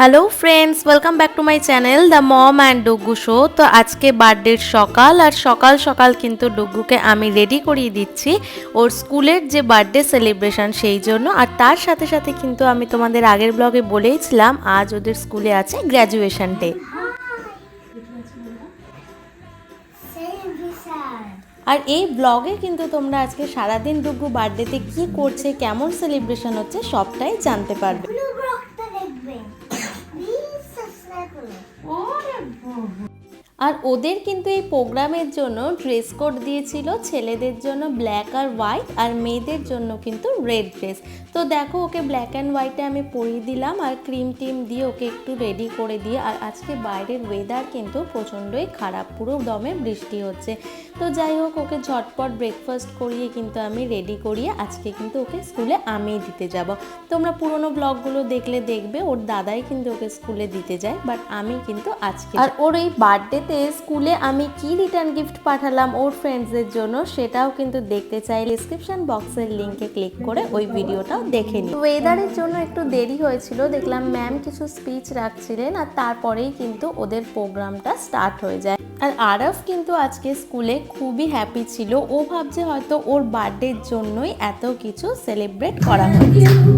Hello friends welcome back to my channel the mom and Duggu show তো আজকে বার্থডের সকাল, আর সকাল সকাল কিন্তু ডুগুকে আমি রেডি করিয়ে দিচ্ছি ওর স্কুলের যে বার্থডে সেলিব্রেশন সেই জন্য। আর তার সাথে সাথে কিন্তু আমি তোমাদের আগের ব্লগে বলেইছিলাম, আজ ওদের স্কুলে আছে গ্র্যাজুয়েশন ডে আর এই ব্লগে কিন্তু তোমরা আজকে সারাদিন ডুগু বার্থডেতে কি করছে, কেমন সেলিব্রেশন হচ্ছে সবটাই জানতে পারবে ব্লগটা দেখবেন প্লিজ সাবস্ক্রাইব করুন আর ওদের কিন্তু এই প্রোগ্রামের জন্য ড্রেস কোড দিয়েছিল ছেলেদের জন্য ব্ল্যাক আর হোয়াইট আর মেয়েদের জন্য কিন্তু রেড ড্রেস। তো দেখো, ওকে ব্ল্যাক অ্যান্ড হোয়াইটে আমি পরিয়ে দিলাম আর ক্রিম টিম দিয়ে ওকে একটু রেডি করে দিয়ে, আর আজকে বাইরের ওয়েদার কিন্তু প্রচণ্ডই খারাপ, পুরো দমে বৃষ্টি হচ্ছে। তো যাই হোক, ওকে ঝটপট ব্রেকফাস্ট করিয়ে কিন্তু আমি রেডি করিয়ে আজকে কিন্তু ওকে স্কুলে আমি দিতে যাব। তোমরা পুরোনো ব্লগগুলো দেখলে দেখবে, ওর দাদাই কিন্তু ওকে স্কুলে দিতে যায় বাট আমি কিন্তু আজকে আর ওর এই বার্থডেতে স্কুলে আমি কি রিটার্ন গিফট পাঠালাম ওর ফ্রেন্ডসদের জন্য, সেটাও কিন্তু দেখতে চাই ডিসক্রিপশন বক্সের লিঙ্কে ক্লিক করে ওই ভিডিওটাও দেখে নিই ওয়েদারের জন্য একটু দেরি হয়েছিল, দেখলাম ম্যাম কিছু স্পিচ রাখছিলেন আর তারপরেই কিন্তু ওদের প্রোগ্রামটা স্টার্ট হয়ে যায়। আর আরফ কিন্তু আজকে স্কুলে খুবই হ্যাপি ছিল, ও ভাবছে হয়তো ওর বার্থডের জন্যই এত কিছু সেলিব্রেট করা হয়েছে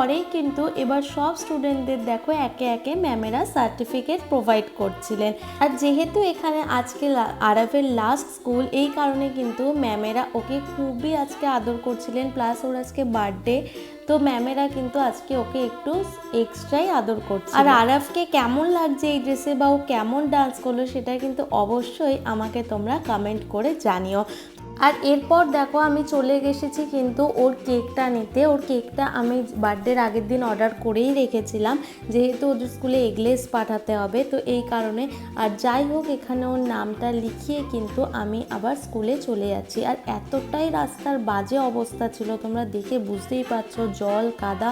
পরেই কিন্তু এবার সব স্টুডেন্টদের দেখো একে একে ম্যামেরা সার্টিফিকেট প্রোভাইড করছিলেন। আর যেহেতু এখানে আজকে আরবের লাস্ট স্কুল এই কারণে কিন্তু ম্যামেরা ওকে খুবই আজকে আদর করছিলেন প্লাস ওর আজকে বার্থডে তো ম্যামেরা কিন্তু আজকে ওকে একটু এক্সট্রাই আদর করছে আর আরাফকে কেমন লাগছে এই ড্রেসে বা ও কেমন ডান্স করল সেটা কিন্তু অবশ্যই আমাকে তোমরা কমেন্ট করে জানিও। আর এরপর দেখো আমি চলে এসেছি কিন্তু ওর কেকটা নিতে। ওর কেকটা আমি বার্থডের আগের দিন অর্ডার করেই রেখেছিলাম। যেহেতু ওদের স্কুলে এগলেস পাঠাতে হবে, তো এই কারণে। আর যাই হোক, এখানে ওর নামটা লিখিয়ে কিন্তু আমি আবার স্কুলে চলে যাচ্ছি। আর এতটাই রাস্তার বাজে অবস্থা ছিল, তোমরা দেখে বুঝতেই পারছ, জল, কাদা।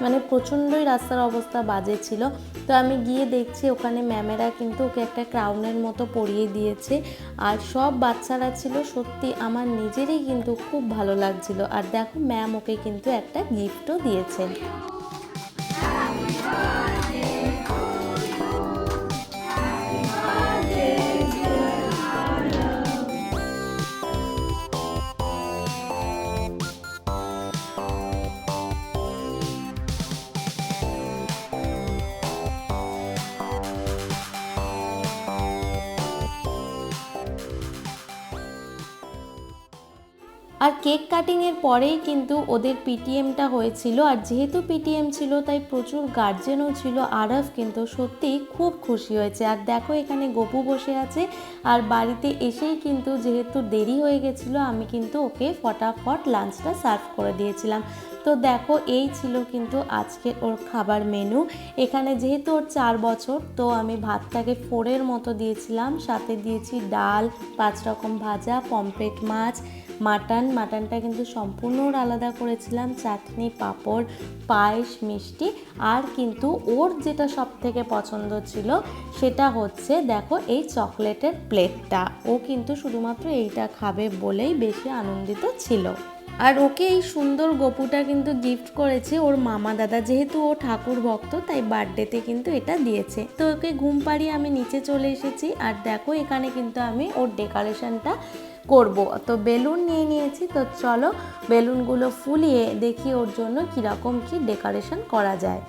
মানে প্রচণ্ডই রাস্তার অবস্থা বাজে ছিল। তো আমি গিয়ে দেখছি ওখানে ম্যামেরা কিন্তু ওকে একটা ক্রাউনের মতো পরিয়ে দিয়েছে। আর সব বাচ্চারা ছিল সত্যি আমার নিজেরই কিন্তু খুব ভালো লাগছিল। আর দেখো ম্যাম ওকে কিন্তু একটা গিফটও দিয়েছেন। আর কেক কাটিংয়ের পরেই কিন্তু ওদের পিটিএমটা হয়েছিল। আর যেহেতু পিটিএম ছিল, তাই প্রচুর গার্জেনও ছিল। আরফ কিন্তু সত্যিই খুব খুশি হয়েছে। আর দেখো এখানে গপু বসে আছে। আর বাড়িতে এসেই কিন্তু যেহেতু দেরি হয়ে গেছিল, আমি কিন্তু ওকে ফটাফট লাঞ্চটা সার্ভ করে দিয়েছিলাম। তো দেখো, এই ছিল কিন্তু আজকের ওর খাবার মেনু এখানে যেহেতু ওর চার বছর, তো আমি ভাতটাকে ফোরের মতো দিয়েছিলাম। সাথে দিয়েছি ডাল, পাঁচ রকম ভাজা, পমফ্রেট মাছ, মাটন। মাটনটা কিন্তু সম্পূর্ণ আলাদা করেছিলাম, চাটনি, পাঁপড়, পায়েস, মিষ্টি। আর কিন্তু ওর যেটা সব থেকে পছন্দ ছিল, সেটা হচ্ছে, দেখো, এই চকলেটের প্লেটটা ও কিন্তু শুধুমাত্র এইটা খাবে বলেই বেশি আনন্দিত ছিল। আর ওকে এই সুন্দর গপুটা কিন্তু গিফট করেছে ওর মামা দাদা। যেহেতু ও ঠাকুর ভক্ত, তাই বার্থডেতে কিন্তু এটা দিয়েছে। তো ওকে ঘুম পাড়িয়ে আমি নিচে চলে এসেছি আর দেখো এখানে কিন্তু আমি ওর ডেকোরেশনটা করব। তো বেলুন নিয়ে নিয়েছি, তো চলো বেলুনগুলো ফুলিয়ে দেখি ওর জন্য কীরকম কী ডেকোরেশন করা যায়।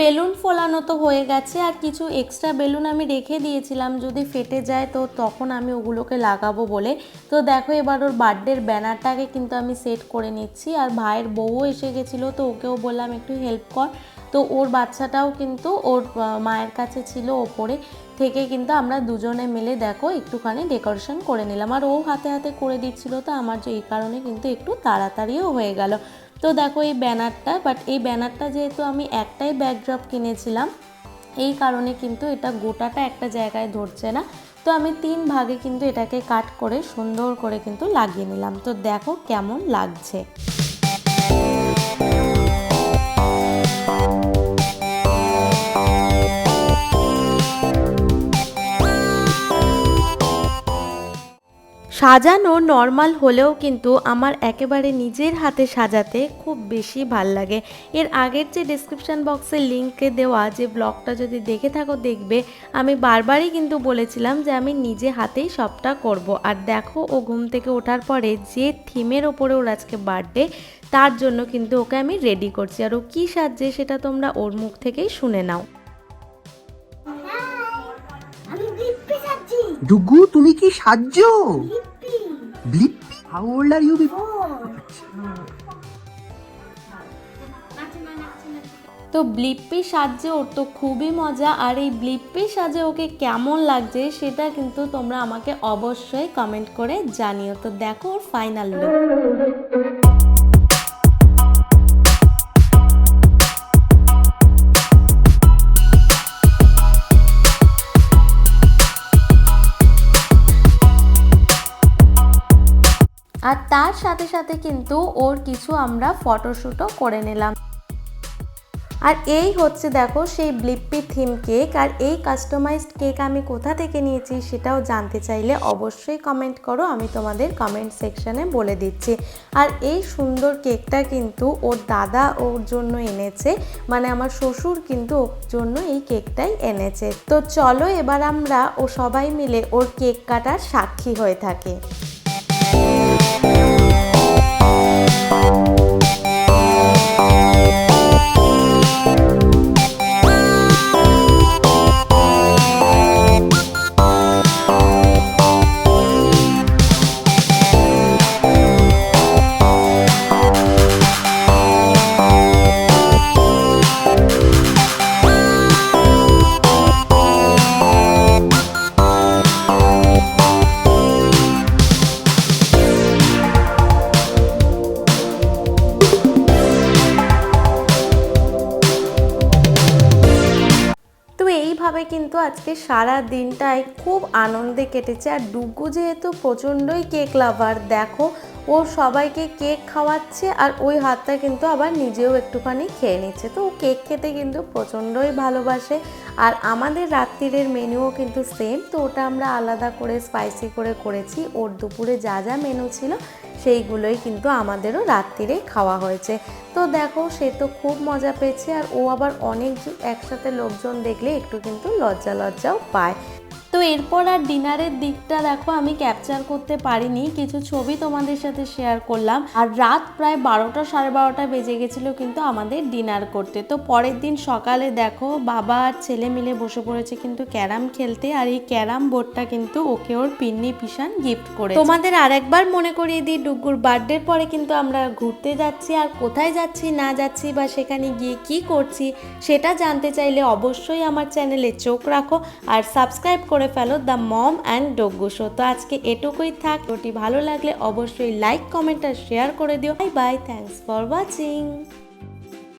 বেলুন ফোলানো তো হয়ে গেছে, আর কিছু এক্সট্রা বেলুন আমি রেখে দিয়েছিলাম, যদি ফেটে যায় তো তখন আমি ওগুলোকে লাগাবো বলে। তো দেখো এবার ওর বার্থডের ব্যানারটাকে কিন্তু আমি সেট করে নিচ্ছি, আর ভাইয়ের বউও এসে গেছিল তো ওকেও বললাম একটু হেল্প কর। তো ওর বাচ্চাটাও কিন্তু ওর মায়ের কাছে ছিল ওপরে, থেকে কিন্তু আমরা দুজনে মিলে দেখো একটুখানি ডেকোরেশন করে নিলাম। আর ও হাতে হাতে করে দিচ্ছিল তো আমার যে এই কারণে কিন্তু একটু তাড়াতাড়িও হয়ে গেল। তো দেখো এই ব্যানারটা বাট এই ব্যানারটা যেহেতু আমি একটাই ব্যাকড্রপ কিনেছিলাম, এই কারণে কিন্তু এটা গোটাটা একটা জায়গায় ধরছে না। তো আমি তিন ভাগে কিন্তু এটাকে কাট করে সুন্দর করে কিন্তু লাগিয়ে নিলাম। তো দেখো কেমন লাগছে। সাজানো নর্মাল হলেও কিন্তু আমার একেবারে নিজের হাতে সাজাতে খুব বেশি ভালো লাগে। এর আগের যে ডিসক্রিপশান বক্সের লিঙ্কে দেওয়া যে ব্লগটা যদি দেখে থাকো দেখবে। আমি বারবারই কিন্তু বলেছিলাম যে আমি নিজে হাতেই সবটা করব। আর দেখো ও ঘুম থেকে ওঠার পরে যে থিমের ওপরে ওর আজকে বার্থডে তার জন্য কিন্তু ওকে আমি রেডি করছি। আর ও কী সাজছে সেটা তোমরা ওর মুখ থেকেই শুনে নাও। আমি ডুগু তুমি কি সাজ্য বিপ্পি How old are you, তো ব্লিপ্পি সাজে ওর তো খুবই মজা আর এই ব্লিপ্পি সাজে ওকে কেমন লাগছে সেটা কিন্তু তোমরা আমাকে অবশ্যই কমেন্ট করে জানিও। তো দেখো ওর ফাইনাল লুক আর তার সাথে সাথে কিন্তু ওর কিছু আমরা ফটোশ্যুটও করে নিলাম। আর এই হচ্ছে দেখো সেই ব্লিপ্পি থিম কেক আর এই কাস্টমাইজড কেক আমি কোথা থেকে নিয়েছি সেটাও জানতে চাইলে অবশ্যই কমেন্ট করো, আমি তোমাদের কমেন্ট সেকশানে বলে দিচ্ছি। আর এই সুন্দর কেকটা কিন্তু ওর দাদা ওর জন্য এনেছে মানে আমার শ্বশুর কিন্তু ওর জন্য এই কেকটাই এনেছে। তো চলো এবার আমরা ও সবাই মিলে ওর কেক কাটার সাক্ষী হয়ে থাকি। এইভাবে কিন্তু আজকে সারা দিনটাই খুব আনন্দে কেটেছে। আর ডুগু যেহেতু প্রচণ্ডই কেক লাভার, দেখো, ও সবাইকে কেক খাওয়াচ্ছে আর ওই হাতটা কিন্তু আবার নিজেও একটুখানি খেয়ে নিচ্ছে। তো ও কেক খেতে কিন্তু প্রচণ্ডই ভালোবাসে আর আমাদের রাত্রিরের মেনুও কিন্তু সেম। তো ওটা আমরা আলাদা করে, স্পাইসি করে করেছি। ওর দুপুরে যা যা মেনু ছিল সেইগুলোই কিন্তু আমাদেরও রাত্রিরে খাওয়া হয়েছে। তো দেখো, সে তো খুব মজা পেয়েছে আর ও আবার অনেক একসাথে লোকজন দেখলে একটু কিন্তু লজ্জা লজ্জাও পায়। তো এরপর আর ডিনারের দিকটা দেখো, আমি ক্যাপচার করতে পারিনি। কিছু ছবি তোমাদের সাথে শেয়ার করলাম। আর রাত প্রায় বারোটা, সাড়ে বারোটা বেজে গেছিল কিন্তু আমাদের ডিনার করতে। তো পরের দিন সকালে দেখো, বাবা আর ছেলে মিলে বসে পড়েছে কিন্তু ক্যারাম খেলতে। আর এই ক্যারাম বোর্ডটা কিন্তু ওকে ওর পিন্নি পিসান গিফট করে তোমাদের আরেকবার মনে করিয়ে দিই ডুগুর বার্থডের পরে কিন্তু আমরা ঘুরতে যাচ্ছি। আর কোথায় যাচ্ছি, না যাচ্ছি বা সেখানে গিয়ে কি করছি, সেটা জানতে চাইলে অবশ্যই আমার চ্যানেলে চোখ রাখো। আর সাবস্ক্রাইব করে ফেলো the mom and Duggu show. তো আজকে এটুকুই থাক। ওটি ভালো লাগলে অবশ্যই লাইক, কমেন্ট আর শেয়ার করে দিও। Bye bye. Thanks for watching.